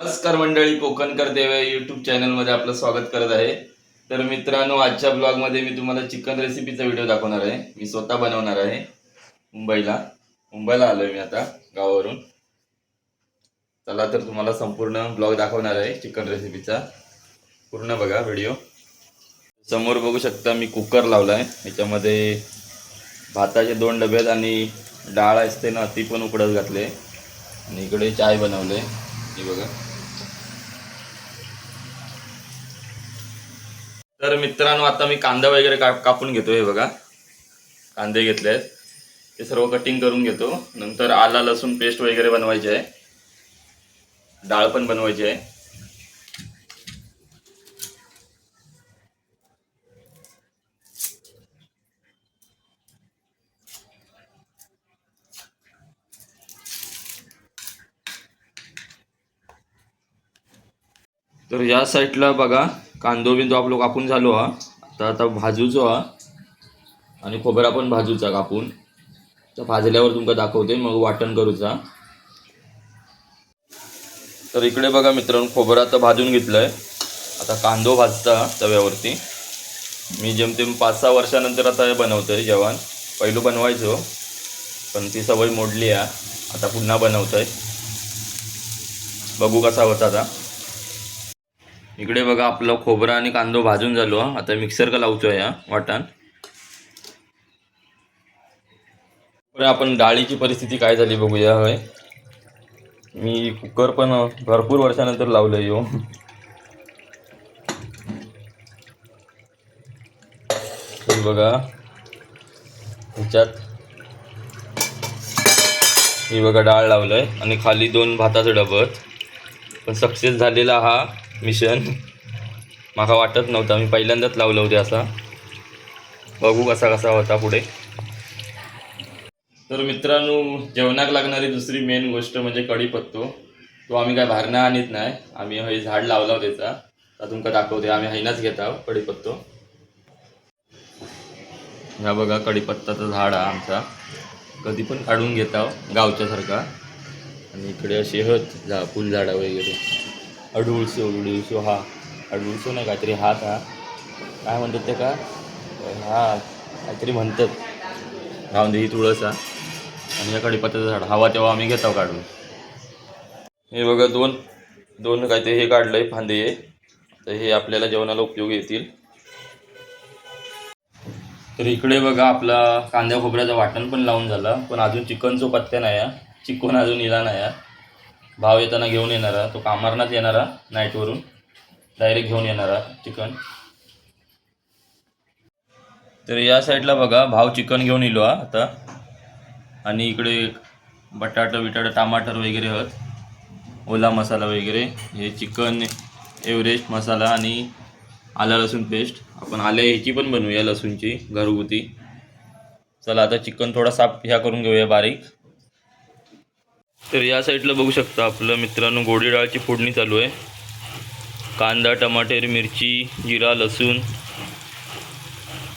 नमस्कार मंडळी कोकणकर देवे यूट्यूब युट्यूब चॅनलमध्ये आपलं स्वागत करत आहे. तर मित्रांनो आजच्या ब्लॉगमध्ये मी तुम्हाला चिकन रेसिपीचा व्हिडिओ दाखवणार आहे. मी स्वतः बनवणार आहे मुंबईला. मुंबईला आलोय मी आता गावावरून. चला तर तुम्हाला संपूर्ण ब्लॉग दाखवणार आहे चिकन रेसिपीचा पूर्ण बघा व्हिडिओ समोर बघू शकता मी कुकर लावलाय. याच्यामध्ये भाताचे दोन डबे आहेत आणि डाळ असते ना ती पण उकडत घातले आणि इकडे चाय बनवले हे बघा. तर मित्रांनो आता मी कांदा वगैरे का कापून घेतो हे बघा. कांदे घेतले आहेत. ते सर्व कटिंग करून घेतो. नंतर आला लसूण पेस्ट वगैरे बनवायची आहे. डाळ पण बनवायची आहे. तर या साईडला बघा. कांदो बिंदो आपलो कापून झालो हा. आता आता भाजूचो हा. आणि खोबरा पण भाजूचा कापून. तर भाजल्यावर तुमका दाखवते मग वाटण करूचा. तर इकडे बघा मित्रांनो खोबरा आता भाजून घेतलंय. आता कांदो भाजता तव्यावरती. मी जेमतेम पाच सहा वर्षानंतर आता हे बनवतोय जेवण. पहिलं बनवायचो पण ती सवय मोडली आहे आता पुन्हा बनवतोय. बघू कसा होता आता. इकडे बघा आपलं खोबरं आणि कांदो भाजून झालो. आता मिक्सर का लावतो या वाटण आपण डाळीची परिस्थिती काय झाली बघूया होय. मी कुकर पण भरपूर वर्षानंतर लावलं यो. बघा ह्याच्यात ही बघा डाळ लावलंय. आणि खाली दोन भाताचं डबत पण सक्सेस झालेला हा मिशन. मला वाटत नव्हता. मी पहिल्यांदाच लावलं होते असा. बघू कसा कसा होता पुढे. तर मित्रांनो जेवणाक लागणारी दुसरी मेन गोष्ट म्हणजे कढीपत्तो तो आम्ही काय बाहेरनं आणत नाही. आम्ही हे झाड लावला त्याचा. आता तुमका दाखवते. आम्ही हैनाच घेता कढीपत्तो ह्या बघा कढीपत्ताचं झाड हा आमचा. कधी पण काढून घेता आहोत. गावच्यासारखा. आणि इकडे असे हत झा फुलझाडं वगैरे. अडुळसो उडुळसो हा. अडुळसो नाही काहीतरी हात हा. काय म्हणतात ते का? हा काहीतरी म्हणतात. राहून दे ही तुळस हा. आणि या कडीपत्त्याचं झाड. हवा तेव्हा आम्ही घेतो काढून. हे बघा दोन दोन काहीतरी हे काढलंय फांदे. हे तर हे आपल्याला जेवणाला उपयोग येतील. तर इकडे बघा आपला कांद्या खोबऱ्याचं वाटण पण लावून झाला. पण अजून चिकनचो पत्त्या नाही चिकन अजून इला नाही भाव येताना घेऊन येणारा तो कामारनाच येणारा नाईटवरून. डायरेक्ट घेऊन येणारा चिकन. तर या साईडला बघा भाव चिकन घेऊन येलो हा आता. आणि इकडे बटाटा बिटाटा टमाटर वगैरे आहेत ओला मसाला वगैरे. हे चिकन एव्हरेस्ट मसाला आणि आला लसूण पेस्ट. आपण आल्या ह्याची पण बनवूया लसूणची घरगुती. चला आता चिकन थोडा साफ ह्या करून घेऊया बारीक. तर या साईडला बघू शकता आपलं मित्रांनो गोडी डाळची फोडणी चालू आहे. कांदा टमाटर मिरची जिरा लसूण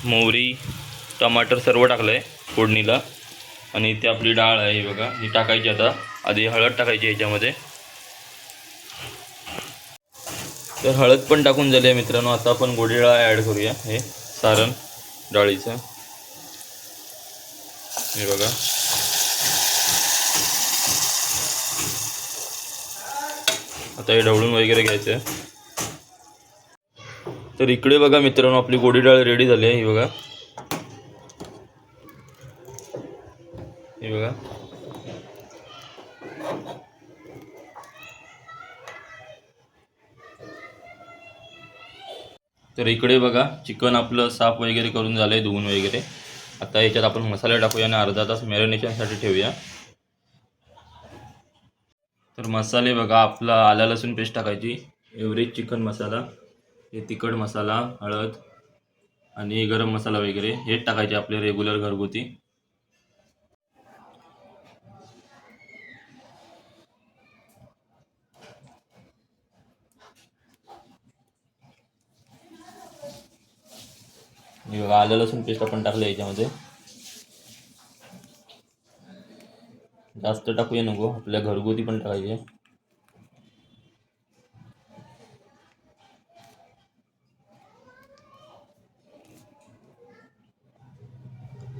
मोहरी टमाटर सर्व टाकलं आहे फोडणीला. आणि इथे आपली डाळ आहे ही बघा ही टाकायची आता. आधी हळद टाकायची ह्याच्यामध्ये. तर हळद पण टाकून झाली आहे मित्रांनो. आता आपण गोडी डाळ ॲड करूया हे सारण डाळीचं. हे बघा. आता हे ढवळून वगैरे घ्यायचं. आहे तर इकडे बघा मित्रांनो आपली गोडी डाळ रेडी झाली आहे ही बघा. ही बघा. तर इकडे बघा चिकन आपलं साफ वगैरे करून झालं आहे धुवून वगैरे. आता याच्यात आपण मसाले टाकूया आणि अर्धा तास मॅरिनेशनसाठी ठेवूया. तर मसाले बघा आपला आला लसूण पेस्ट टाकायची. एव्हरेज चिकन मसाला हे तिखट मसाला हळद आणि गरम मसाला वगैरे हेच टाकायचे आपले रेग्युलर घरगुती. हे बघा आलं लसूण पेस्ट आपण टाकलं याच्यामध्ये. जास्त टाकूया नको आपल्या घरगुती पण टाकायची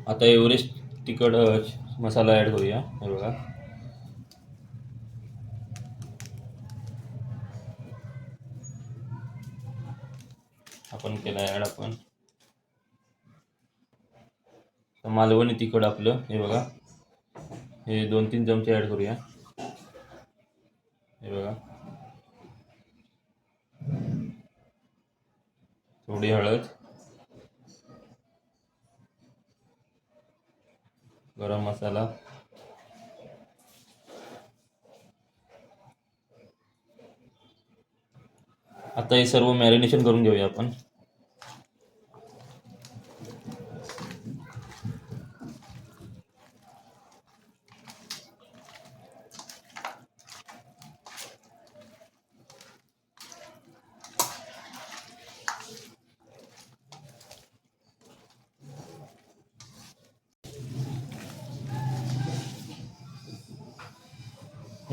आता एव्हरेस्ट तिखट मसाला ऍड करूया हे बघा. आपण केला ऍड आपण. मालवणी तिखट आपलं हे बघा. हे दोन तीन चमचे ॲड करूया. हे बघा. थोडी हळद. गरम मसाला. आता हे सर्व मॅरिनेशन करून घेऊया आपण.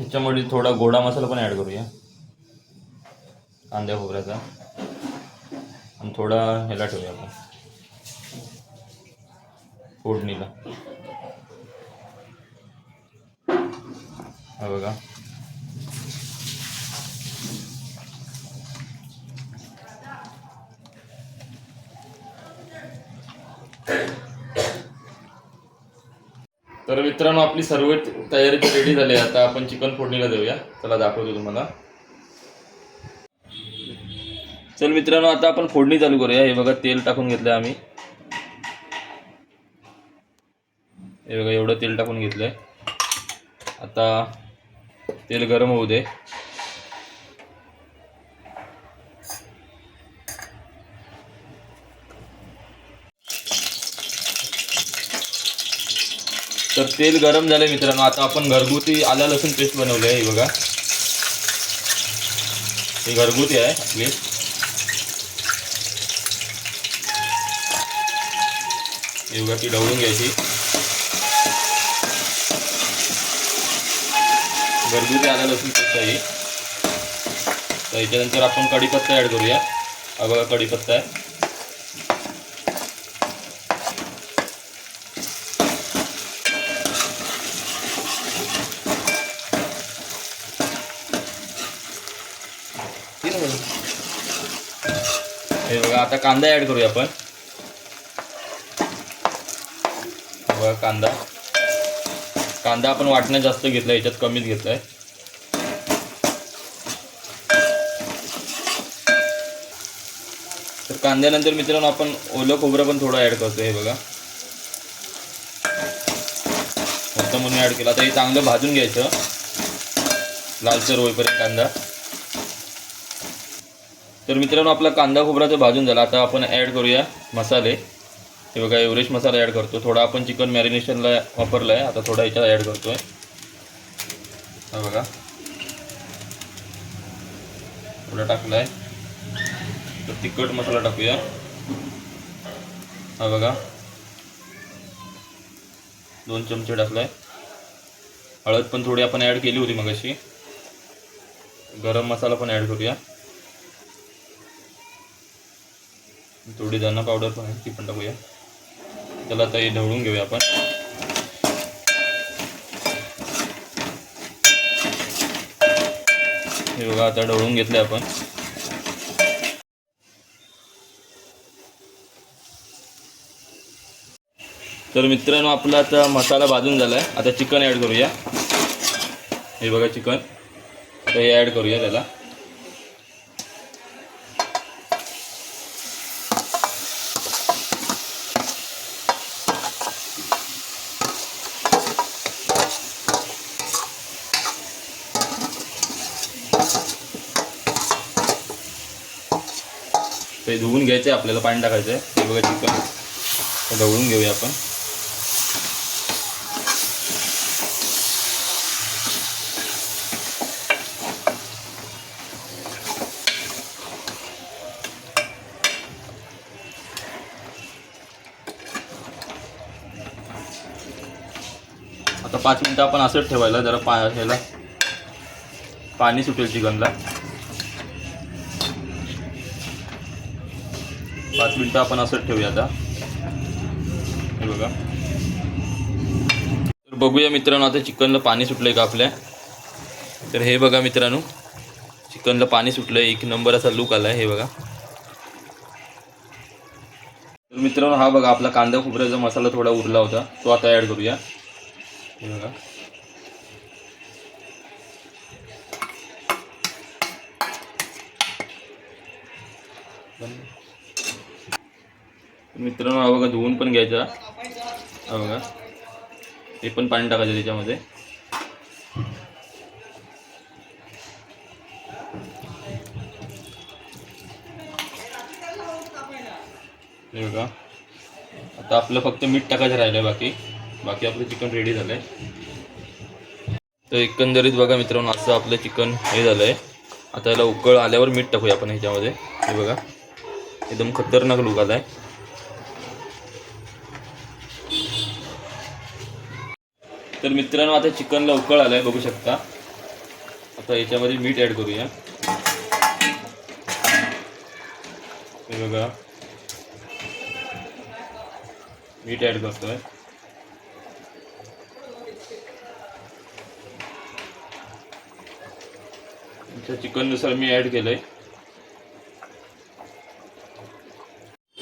त्याच्यामध्ये थोडा गोडा मसाला पण ॲड करूया. कांद्या खोबऱ्याचा. आणि थोडा ह्याला ठेवूया आपण. फोडणीला. हा बघा. तर मित्रांनो आपली सर्व तयारी रेडी झाली आता आपण चिकन फोडणीला देऊया चला दाखवतो तुम्हाला. चल मित्रांनो आता आपण फोडणी चालू करूया. हे बघा तेल टाकून घेतलंय आम्ही. हे बघा एवढं तेल टाकून घेतलंय. आता तेल गरम होऊ दे. तर तेल गरम झालंय मित्रांनो. आता आपण घरगुती आला लसूण पेस्ट बनवली आहे हे बघा. ही घरगुती आहे आपली. हे बघा ती ढवळून घ्यायची. घरगुती आला लसूण पेस्ट आहे ही. तर याच्यानंतर आपण कढीपत्ता ॲड करूया. हा बघा कढीपत्ता आहे. हे बघा आता कांदा ॲड करूया आपण. बघा कांदा. कांदा आपण वाटण्यात जास्त घेतला याच्यात कमीच घेतलाय. तर कांद्यानंतर मित्रांनो आपण ओलं खोबरं पण थोडं ॲड करतो हे बघा. मोठं म्हणून ॲड केलं. आता हे चांगलं भाजून घ्यायचं. लालसर होईपर्यंत कांदा. तर मित्रांनो आपला कांदा खोबरा भाजून झाला. आता आपण ॲड करूया मसाले. हे बघा एवरेज मसाला ॲड करतो. थोडा आपण चिकन मॅरिनेशनला वापरला आहे आता थोडा याच्यात ॲड करतो आहे हा बघा. थोडा टाकला आहे तर तिखट मसाला टाकूया. हा बघा. दोन चमचे टाकला आहे हळद पण थोडी आपण ॲड केली होती मगाशी. गरम मसाला पण ॲड करूया. थोडी धना पावडर पण आहे ती पण टाकूया. त्याला आता हे ढवळून घेऊया आपण. हे बघा आता ढवळून घेतले आपण. तर मित्रांनो आपला आता मसाला भाजून झाला आहे आता चिकन ॲड करूया. हे बघा चिकन. आता हे ॲड करूया त्याला ते धुवून घ्यायचं आहे आपल्याला पाणी टाकायचं आहे. हे बघा चिकन. ढवळून घेऊया आपण. आता पाच मिनटं आपण असंच ठेवायला जरा पा ह्याला पाणी सुटेल चिकनला. पाच मिनटं आपण असंच ठेवूया आता. हे बघा. तर बघूया मित्रांनो आता चिकनला पाणी सुटलंय का आपल्या? तर हे बघा मित्रांनो चिकनला पाणी सुटलंय. एक नंबर असा लुक आलाय हे बघा. तर मित्रांनो हा बघा आपला कांदा खोबऱ्याचा मसाला थोडा उरला होता. तो आता ॲड करूया. हे बघा. तर मित्रांनो हा बघा धुवून पण घ्यायचा. हा बघा. हे पण पाणी टाकायचं त्याच्यामध्ये. हे बघा. आता आपलं फक्त मीठ टाकायचं राहिलं बाकी. बाकी आपलं चिकन रेडी झालं आहे तर एकंदरीत बघा मित्रांनो असं आपलं चिकन हे झालं आहे आता याला उकळ आल्यावर मीठ टाकूया आपण ह्याच्यामध्ये. हे बघा. एकदम खतरनाक लुक आला आहे तर मित्रांनो आता चिकनला उकळ आलाय बघू शकता. आता याच्यामध्ये मीठ ॲड करूया. हे बघा. मीठ ॲड करतोय. चिकननुसार मी ॲड केलंय.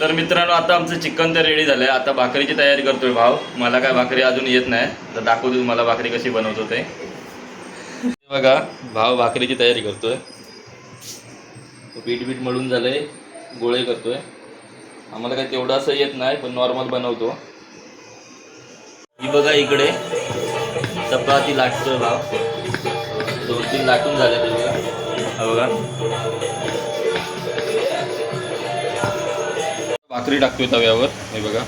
तर मित्रांनो आता आमचं चिकन तर रेडी झालंय. आता भाकरीची तयारी करतोय भाव मला काय भाकरी अजून येत नाही. तर दाखवतो तुम्हाला भाकरी कशी बनवतो ते. बघा भाव भाकरीची तयारी करतोय. तो पीठ बीठ मळून झालंय. गोळे करतोय. आम्हाला काय तेवढं असं येत नाही पण नॉर्मल बनवतो. ही बघा इकडे. चपाती लाटतोय भाव दोन तीन लाटून झाले बघा. बघा. भाकरी टाकतोय तव्यावर. हे बघा.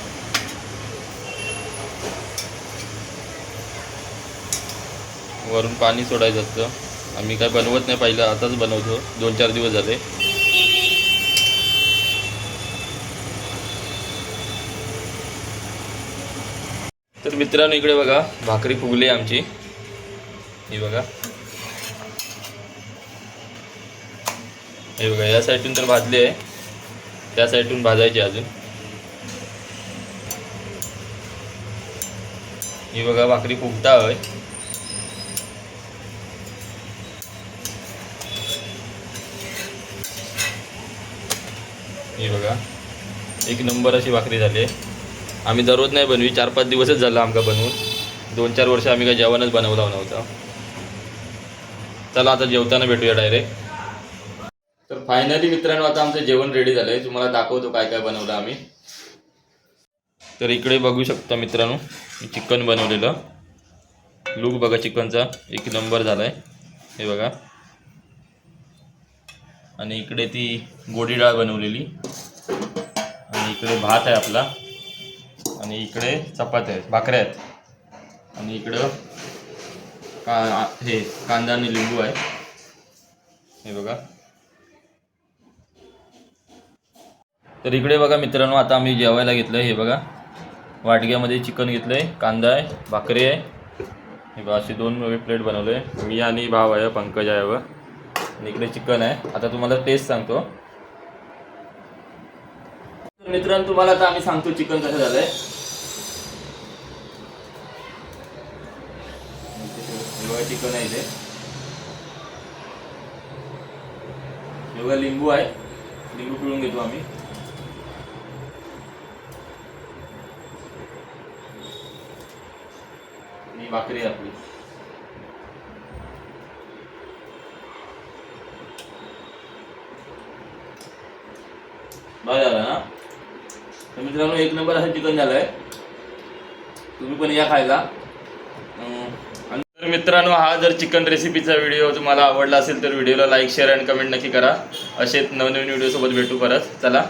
वरून पाणी सोडायचं असतं. आम्ही काय बनवत नाही पाहिलं आताच बनवतो. दोन चार दिवस झाले. तर मित्रांनो इकडे बघा भाकरी फुगली आमची. ही बघा. हे बघा या साईडून तर भाजली आहे. त्या साईडून भाजायची अजून. ही बघा भाकरी फुगता आहे. ही बघा एक नंबर अशी भाकरी झाली आहे. आम्ही दररोज नाही बनवी चार पाच दिवसच झालं आमका बनवून. दोन चार वर्ष आम्ही काय जेवणच बनवला नव्हतं. चला आता जेवताना भेटूया डायरेक्ट फायनली मित्रांनो आता आमचं जेवण रेडी झालंय. तुम्हाला दाखवतो काय काय बनवलं आम्ही. तर इकडे बघू शकता मित्रांनो मी चिकन बनवलेलं. लूक बघा चिकनचा एक नंबर झालाय. हे बघा. आणि इकडे ती गोडी डाळ बनवलेली. आणि इकडे भात आहे आपला. आणि इकडे चपात्या आहेत भाकऱ्या आहेत. आणि इकडं का हे कांदा आणि लिंबू आहे. हे बघा. तर इकडे बघा मित्रांनो आता आम्ही जेवायला घेतलं हे बघा वाटग्यामध्ये चिकन घेतलं आहे कांदा आहे भाकरी आहे. हे बघा असे दोन प्लेट बनवले मी आणि भाव आहे पंकज आहे व. आणि इकडे चिकन आहे. आता तुम्हाला टेस्ट सांगतो. मित्रांनो तुम्हाला आता आम्ही सांगतो चिकन कसं झालंय. हे चिकन आहे इथे. एवढा लिंबू आहे. लिंबू पिळून घेतो आम्ही. आणि भाकरी आपली बरं झालं ना तर मित्रांनो एक नंबर असं चिकन झालंय. तुम्ही पण या खायला. आणि तर मित्रांनो हा जर चिकन रेसिपीचा व्हिडिओ तुम्हाला आवडला असेल तर व्हिडिओला लाईक शेअर आणि कमेंट नक्की करा. असेच नवनवीन व्हिडिओ सोबत भेटू परत. चला.